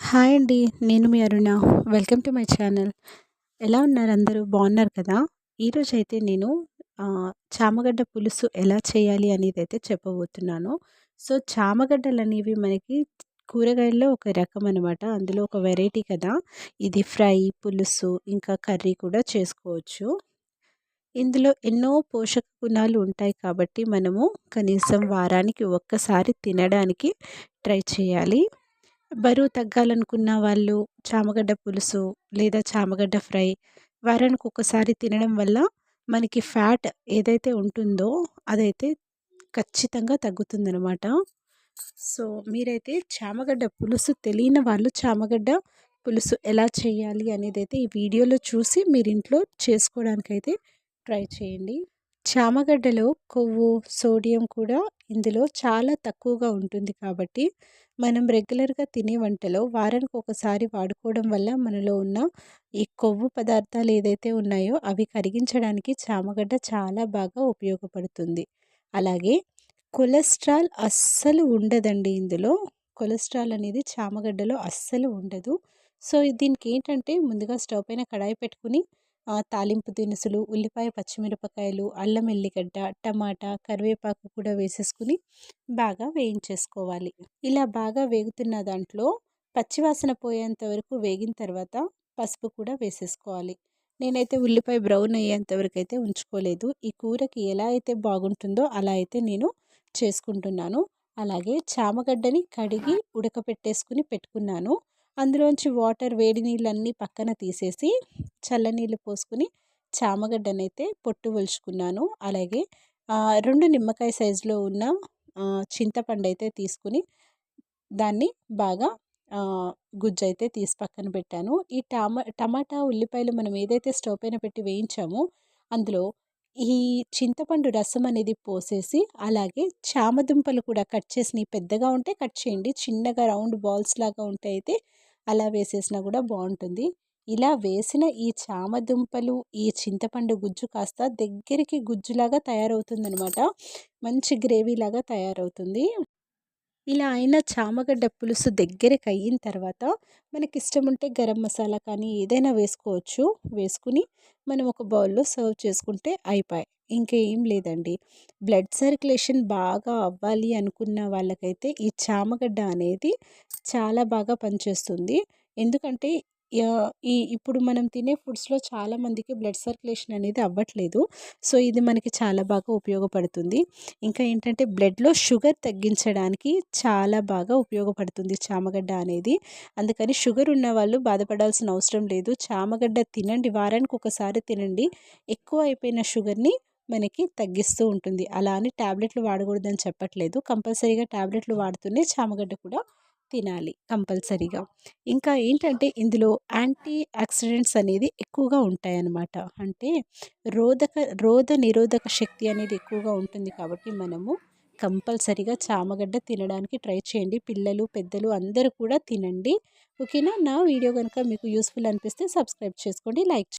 Hi అండి నేను మీ Aruna. Welcome to my channel. ఎలా ఉన్నారు అందరూ? బాగున్నారు కదా? ఈరోజు అయితే నేను చామగడ్డ పులుసు ఎలా చేయాలి అనేది అయితే చెప్పబోతున్నాను. సో చామగడ్డలు అనేవి మనకి కూరగాయల్లో ఒక రకం అనమాట అందులో ఒక వెరైటీ కదా? ఇది ఫ్రై పులుసు ఇంకా కర్రీ కూడా చేసుకోవచ్చు. ఇందులో ఎన్నో పోషక గుణాలు ఉంటాయి కాబట్టి మనము కనీసం వారానికి ఒక్కసారి తినడానికి ట్రై చేయాలి. బరువు తగ్గాలనుకున్న వాళ్ళు చామగడ్డ పులుసు లేదా చామగడ్డ ఫ్రై వారానికి ఒకసారి తినడం వల్ల మనకి ఫ్యాట్ ఏదైతే ఉంటుందో అదైతే ఖచ్చితంగా తగ్గుతుందనమాట సో మీరైతే చామగడ్డ పులుసు తెలియని వాళ్ళు చామగడ్డ పులుసు ఎలా చేయాలి అనేది అయితే ఈ వీడియోలో చూసి మీరు ఇంట్లో చేసుకోవడానికైతే ట్రై చేయండి. చామగడ్డలో కొవ్వు సోడియం కూడా ఇందులో చాలా తక్కువగా ఉంటుంది కాబట్టి మనం రెగ్యులర్గా తినే వంటలో వారానికి ఒకసారి వాడుకోవడం వల్ల మనలో ఉన్న ఈ కొవ్వు పదార్థాలు ఏదైతే ఉన్నాయో అవి కరిగించడానికి చామగడ్డ చాలా బాగా ఉపయోగపడుతుంది. అలాగే కొలెస్ట్రాల్ అస్సలు ఉండదండి ఇందులో. కొలెస్ట్రాల్ అనేది చామగడ్డలో అస్సలు ఉండదు. సో దీనికి ఏంటంటే ముందుగా స్టవ్ పైన కడాయి పెట్టుకుని తాలింపు దినుసులు ఉల్లిపాయ పచ్చిమిరపకాయలు అల్లం ఎల్లిగడ్డ టమాటా కరివేపాకు కూడా వేసేసుకుని బాగా వేయించేసుకోవాలి. ఇలా బాగా వేగుతున్న దాంట్లో పచ్చివాసన పోయేంత వరకు వేగిన తర్వాత పసుపు కూడా వేసేసుకోవాలి. నేనైతే ఉల్లిపాయ బ్రౌన్ అయ్యేంత వరకు అయితే ఉంచుకోలేదు. ఈ కూరకి ఎలా అయితే బాగుంటుందో అలా అయితే నేను చేసుకుంటున్నాను. అలాగే చామగడ్డని కడిగి ఉడకపెట్టేసుకుని పెట్టుకున్నాను. అందులోంచి వాటర్ వేడి నీళ్ళన్నీ పక్కన తీసేసి చల్లనీళ్ళు పోసుకుని చామగడ్డనైతే పొట్టు ఒలుచుకున్నాను. అలాగే రెండు నిమ్మకాయ సైజులో ఉన్న చింతపండు అయితే తీసుకుని దాన్ని బాగా గుజ్జు అయితే తీసి పక్కన పెట్టాను. ఈ టమా టమాటా ఉల్లిపాయలు మనం ఏదైతే స్టవ్ పైన పెట్టి వేయించామో అందులో ఈ చింతపండు రసం అనేది పోసేసి అలాగే చామదుంపలు కూడా కట్ చేసి పెద్దగా ఉంటే కట్ చేయండి చిన్నగా రౌండ్ బాల్స్ లాగా ఉంటే అయితే అలా వేసేసినా కూడా బాగుంటుంది. ఇలా వేసిన ఈ చామదుంపలు ఈ చింతపండు గుజ్జు కాస్త దగ్గరికి గుజ్జులాగా తయారవుతుందనమాట మంచి గ్రేవీలాగా తయారవుతుంది. ఇలా అయిన చామగడ్డ పులుసు దగ్గరికి అయిన తర్వాత మనకి ఇష్టం ఉంటే గరం మసాలా కానీ ఏదైనా వేసుకోవచ్చు. వేసుకుని మనం ఒక బౌల్లో సర్వ్ చేసుకుంటే అయిపోయాయి ఇంకేం లేదండి. బ్లడ్ సర్క్యులేషన్ బాగా అవ్వాలి అనుకున్న వాళ్ళకైతే ఈ చామగడ్డ అనేది చాలా బాగా పనిచేస్తుంది. ఎందుకంటే ఈ ఇప్పుడు మనం తినే ఫుడ్స్లో చాలామందికి బ్లడ్ సర్క్యులేషన్ అనేది అవ్వట్లేదు. సో ఇది మనకి చాలా బాగా ఉపయోగపడుతుంది. ఇంకా ఏంటంటే బ్లడ్లో షుగర్ తగ్గించడానికి చాలా బాగా ఉపయోగపడుతుంది చామగడ్డ అనేది. అందుకని షుగర్ ఉన్న వాళ్ళు బాధపడాల్సిన అవసరం లేదు. చామగడ్డ తినండి వారానికి ఒకసారి తినండి. ఎక్కువ అయిపోయిన షుగర్ని మనకి తగ్గిస్తూ ఉంటుంది. అలా అని ట్యాబ్లెట్లు వాడకూడదని చెప్పట్లేదు. కంపల్సరీగా ట్యాబ్లెట్లు వాడుతూనే చామగడ్డ కూడా తినాలి కంపల్సరీగా. ఇంకా ఏంటంటే ఇందులో యాంటీ ఆక్సిడెంట్స్ అనేది ఎక్కువగా ఉంటాయన్నమాట. అంటే రోధక రోధ నిరోధక శక్తి అనేది ఎక్కువగా ఉంటుంది కాబట్టి మనము కంపల్సరీగా చామగడ్డ తినడానికి ట్రై చేయండి. పిల్లలు పెద్దలు అందరూ కూడా తినండి. ఓకేనా? నా వీడియో కనుక మీకు యూస్ఫుల్ అనిపిస్తే సబ్స్క్రైబ్ చేసుకోండి లైక్